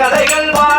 கதைகள் வா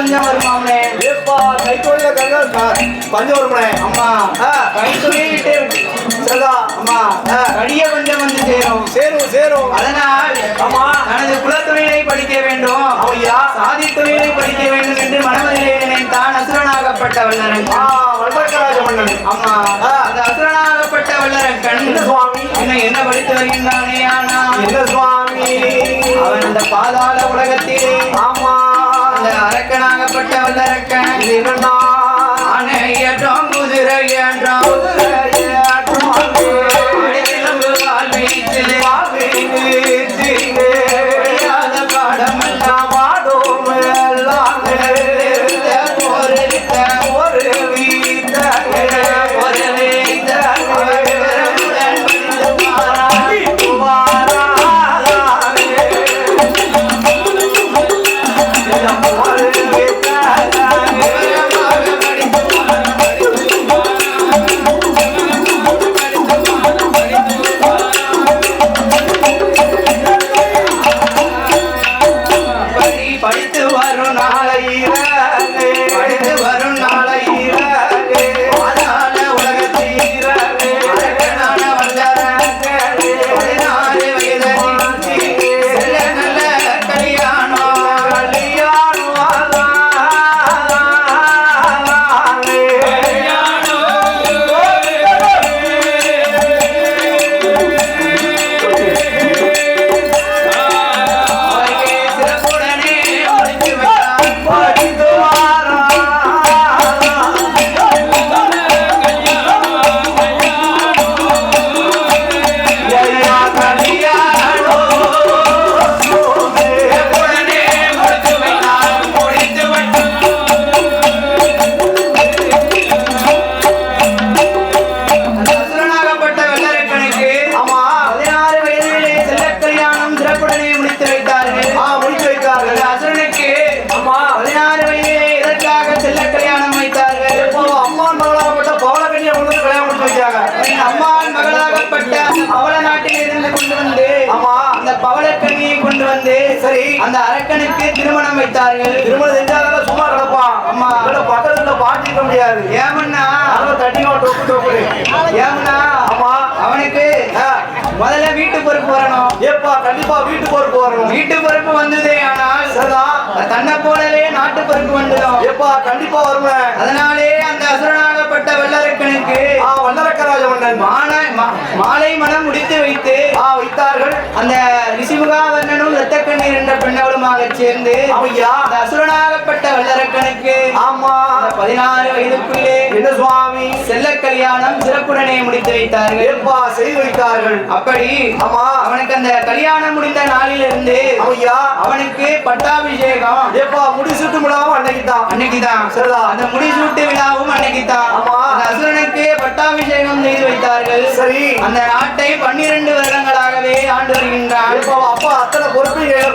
கொடும் பஞ்சம் வருமாமே பஞ்சவர்மனே அம்மா கைத்தொழிலிட்டு அம்மா கடிய பஞ்சம் வந்து சேரும். சேரும் சேரும். அதனால் ஆமா தனது குலத்தொழிலை படிக்க வேண்டும். ஐயா சாதி தொழிலை படிக்க வேண்டும் என்று மனதிலே நினைத்தான் அசுரனாகப்பட்ட வல்லரன் ஆ வல்லக்கராஜ மன்னன் அம்மா அந்த அசுரனாகப்பட்ட வல்லரக்கன் என்ன சுவாமி? இன்னும் என்ன படித்து வருகின்றானே ஆனா என்ன சுவாமி? அவன் அந்த பாதாள உலகத்திலே ஆமா. அரக்கனாகப்பட்ட அதனால தட்டி டொப்பு அவனுக்கு முதல்ல வீட்டு பொறுப்பு வரணும். ஏப்பா கண்டிப்பா வீட்டுக்கு ஒரு போறோம் வீட்டு பொறுப்பு வந்ததே ஆனால் தன்னை போலவே நாட்டு பொறுப்பு வந்துடும். ஏப்பா கண்டிப்பா வருவேன் அதனாலே அந்த அசுரனாகப்பட்ட வெள்ளரக்கனுக்கு ஆ வல்லரக்கராஜ மன்னன். மாலை மாலை மனம் முடித்து வைத்து ஆ வைத்தார்கள். அந்த ரிஷிமுகாவர்ணனும் இரத்தக்கண்ணீர் என்ற பெண்ணவளுமாக சேர்ந்து ஐயா அந்த அசுரனாகப்பட்ட வெள்ளரக்கனுக்கு ஆமா. பதினாறு வயதுக்குள்ளே என்ன சுவாமி? செல்ல கல்யாணம் சிறப்புடனே முடித்து வைத்தார்கள். ஏப்பா செய்து வைத்தார்கள். அப்படி ஆமா. அவனுக்கு அந்த கல்யாணம் முடிந்த நாளிலிருந்து ஐயா அவனுக்கு பட்டாபிஷேகம். ஏப்பா முடிசுட்டு விடாம அன்னைக்கு தான். அன்னைக்குதான். சரிதான். அந்த முடிசூட்டு விழாவும் அன்னைக்குதான். ஆமா. அந்த அசுரனுக்கு பட்டாபிஷேகம் செய்து வைத்தார்கள். சரி. அந்த நாட்டை பன்னிரண்டு வருடங்களாகவே ஆண்டு வருகின்றான்.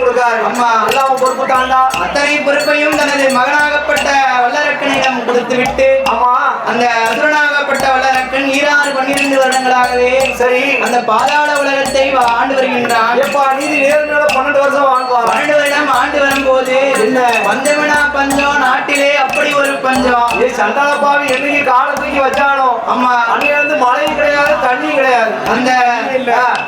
கொடுக்காரு அம்மா. எல்லாம் பொறுப்பு தாண்டா அத்தனை பொறுப்பையும் தனது மகனாகப்பட்ட வல்லரக்கனிடம் கொடுத்துவிட்டு ஆமா அந்த அசுரனாகப்பட்ட வல்லரக்கன் ஈராறு பன்னிரண்டு வருடங்களாகவே சரி. அந்த பாதாள உலகத்தை ஆண்டு வருகின்றான். ஏப்பா நீதி நேர்மையோட பன்னெண்டு வருஷம் வாழ்வார். பன்னெண்டு வருடம் ஆண்டு வரும்போது என்ன? பஞ்சமினா பஞ்சம் நாட்டிலே அப்படி ஒரு பஞ்சம். சண்டாளப்பாவி என்னைக்கு காலத்துக்கு வச்சானோ? ஆமா அங்கே வந்து மழையும் கிடையாது தண்ணி கிடையாது. அந்த.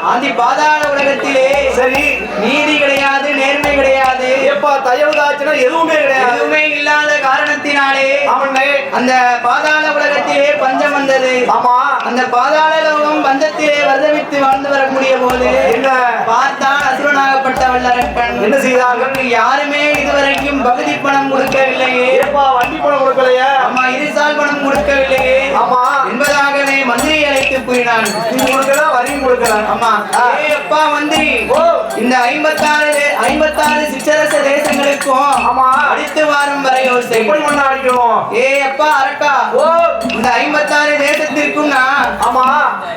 ஆதி பாதாள உலகத்திலே சரி. நீதி கிடையாது நேர்மை கிடையாது. எப்பா தயவு தாச்சுனா எதுவுமே கிடையாது. எதுவுமே இல்லாத காரணத்தினாலே அவனே அந்த பாதாள உலகத்திலே பஞ்சம் வந்தது. ஆமா. அந்த பாதாள லோகம் பஞ்சத்திலே வர்த்தமித்து வாழ்ந்து வரக்கூடிய போது என்ன? பார்த்தான் அசுரனாகப்பட்ட வல்லரக்கன் என்ன செய்தார்கள்? யாருமே இதுவரைக்கும் பகுதி பணம் கொடுக்கவில்லையே. ஏப்பா வண்டி பணம் கொடுக்கலையா? அம்மா இருசால் கூறினான் நீ கொடுக்கல வரியும் கொடுக்கல ஆமா அப்பா மந்திரி. இந்த ஐம்பத்தாறு ஐம்பத்தாறு சிற்றரச தேசங்களுக்கும் ஆமா. அடித்து வாரும் வரை யோசை எப்படி அடிக்கணும் ஏய் அப்பா அரக்கா ஓ. இந்த ஐம்பத்தாறு தேசத்திற்கும் நான் ஆமா.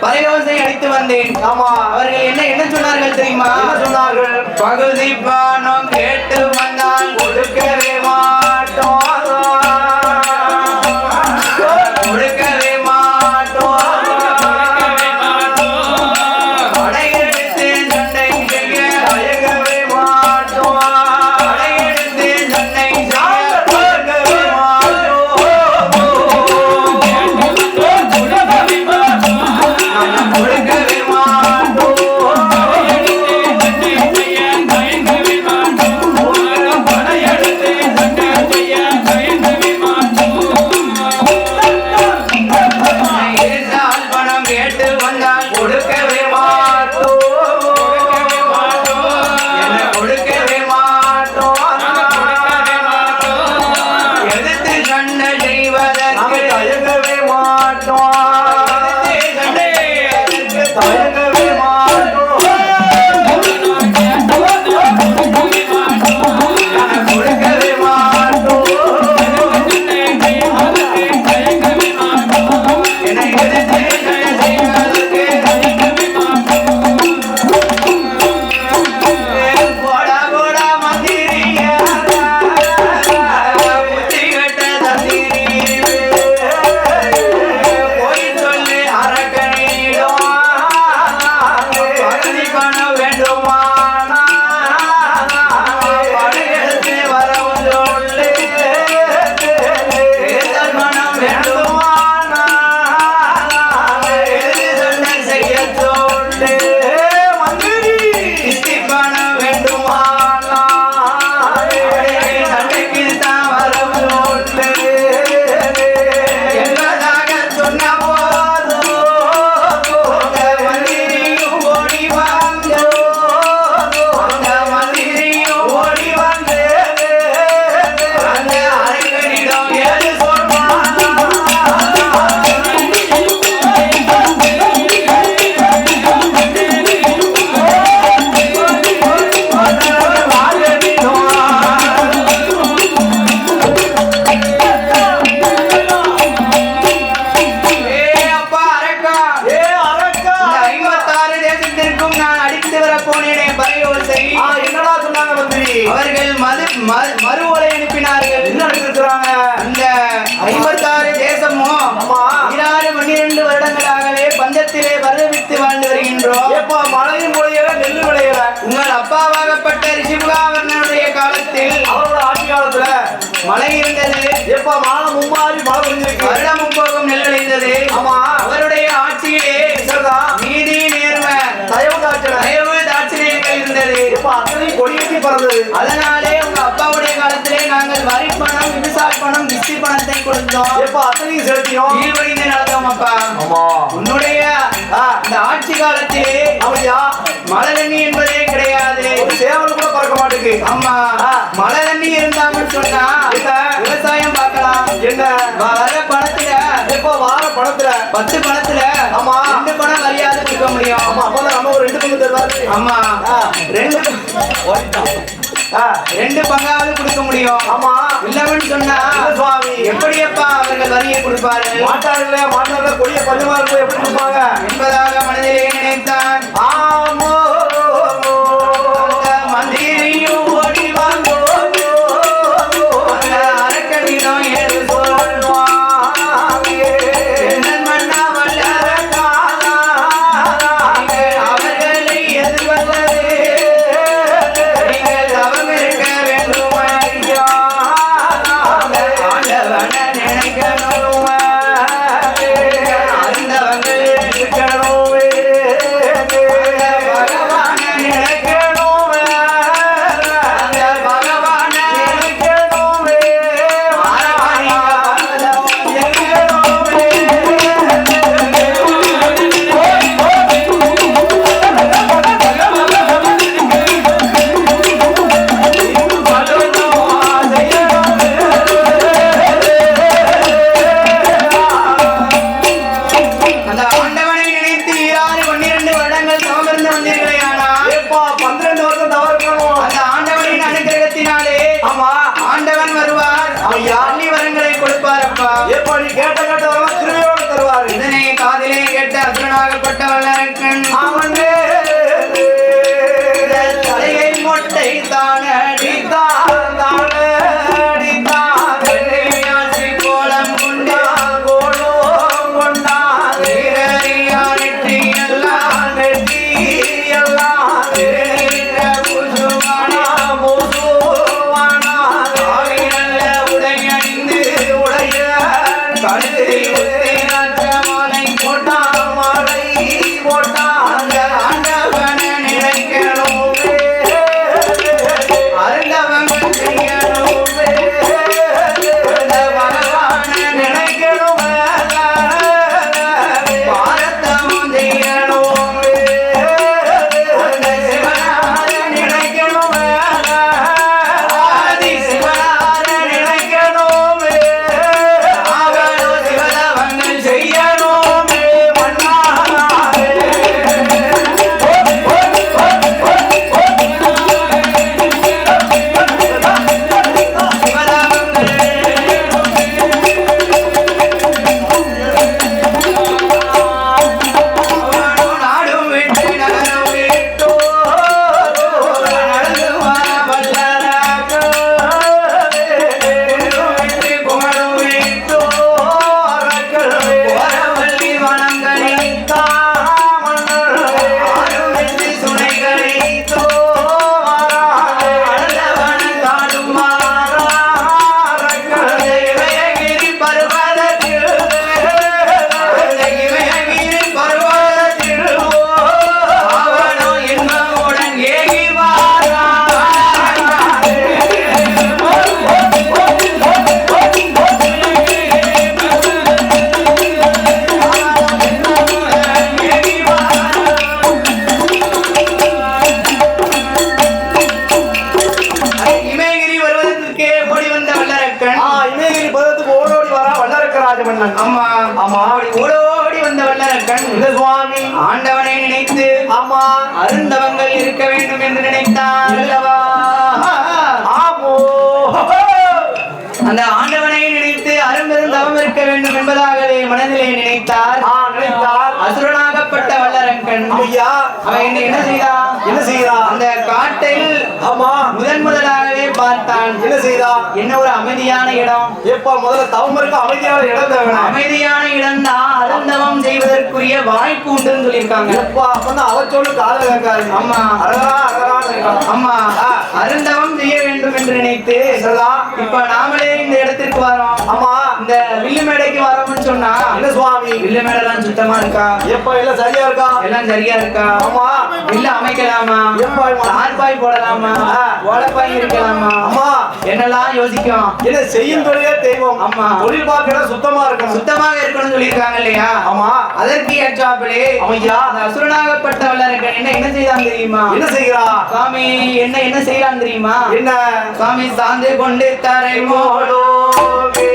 பரையோசை அடித்து வந்தேன். ஆமா. அவர்கள் என்ன என்ன சொன்னார்கள் தெரியுமா? சொன்னார்கள்? பகுதி பானம் கேட்டு வந்தால் கொடுக்கவே எப்பா அத்தனையும் செலுத்தியும் ஈடுபடிந்து நடந்தோம் அப்பா. ஆமா. உன்னுடைய இந்த ஆட்சி காலத்திலே அப்படியா மழை தண்ணி என்பதே கிடையாது. சேவல் கூட பறக்க மாட்டேங்குது. ஆமா மழை தண்ணி இருந்தாங்கன்னு சொன்னா? விவசாயம் பார்க்கலாம். என்ன? வர பணத்துல எப்பா வார பணத்துல? பத்து பணத்துல ஆமா. ரெண்டு பணம் மரியாதை கொடுக்க முடியும். ஆமா அப்பதான் நம்ம ஒரு ரெண்டு பங்கு தருவாரு. ஆமா. ரெண்டு ரெண்டு பங்காவது கொடுக்க முடியும். ஆமா. இல்லவன் சொன்னா சுவாமி. எப்படியப்பா அவர்கள் வரியை கொடுப்பார்கள் மாட்டார்கள மாட்டார்கள கொடிய இருக்கும் எப்படி கொடுப்பாங்க? என்பதாக மனதிலே நினைத்தான். ஆமோ கேட்ட என்ன செய்கிறா அந்த காட்டில் ஆமா. முதன் முதலாகவே பார்த்தான். என்ன செய்தா? என்ன ஒரு அமைதியான இடம்? எப்ப முதல்ல தவம் இருக்க அமைதியான இடம் தேவை அமைதியான இடம் தான் அருந்தவம் செய்வதற்குரிய வாய்ப்பு உண்டுன்னு சொல்லியிருக்காங்க. எப்பா அப்பதான் அவ சொல்லு கால கேட்காது. ஆமா. அழகா இருக்கான் அம்மா. அருந்தவம் செய்ய வேண்டும் என்று நினைத்து சொல்லலாம் இப்ப நாமளே இந்த இடத்திற்கு வரோம். ஆமா. இந்த வில்லு மேடைக்கு வரோம்னு சொன்னா என்ன சுவாமி. வில்லு மேடைலாம் சுத்தமா இருக்கா? எப்ப எல்லாம் சரியா இருக்கா? எல்லாம் சரியா இருக்கா? ஆமா. வில்லு அமைக்கலாமா? தார்பாய் போடலாமா. ஓலப்பாய் இருக்கலாமா? அம்மா என்னெல்லாம் யோசிக்கும்? என்ன செய்யும் தொழிலே தெய்வம். ஆமா. தொழில் பார்க்கணும் சுத்தமா இருக்கணும். சுத்தமாக இருக்கணும்னு சொல்லியிருக்காங்க இல்லையா? ஆமா. அதற்கு ஏற்றாப்பிலே அமையா. அந்த அசுரனாகப்பட்டவள இருக்க என்ன என்ன செய்தான் தெரியுமா? என்ன செய்கிறா? சுவாமி என்ன என்ன செய்யறான் தெரியுமா? என்ன? சுவாமி சாந்து கொண்டு தரை மோளோ சாந்து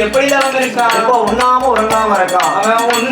எப்படி தான் இருக்கான் இப்போ உண்ணாம உறங்காம இருக்கான் அவன்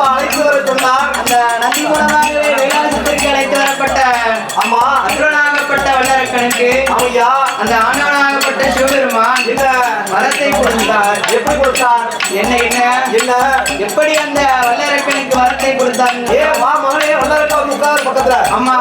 அம்மா அழைத்து வர சொன்னார். அந்த நந்தி மூலமாகவே வேளாண்மைக்கு அழைத்து வரப்பட்ட அம்மா அசுரனாகப்பட்ட வல்லரக்கனுக்கு. ஐயா அந்த ஆண்டவனாகப்பட்ட சிவபெருமான் இந்த மரத்தை கொடுத்தார். எப்படி கொடுத்தார்? என்ன என்ன? என்ன? எப்படி அந்த வல்லரக்கனுக்கு வரத்தை கொடுத்தார் ஏ வா மகளே வல்லரக்கா உட்கார் பக்கத்துல. அம்மா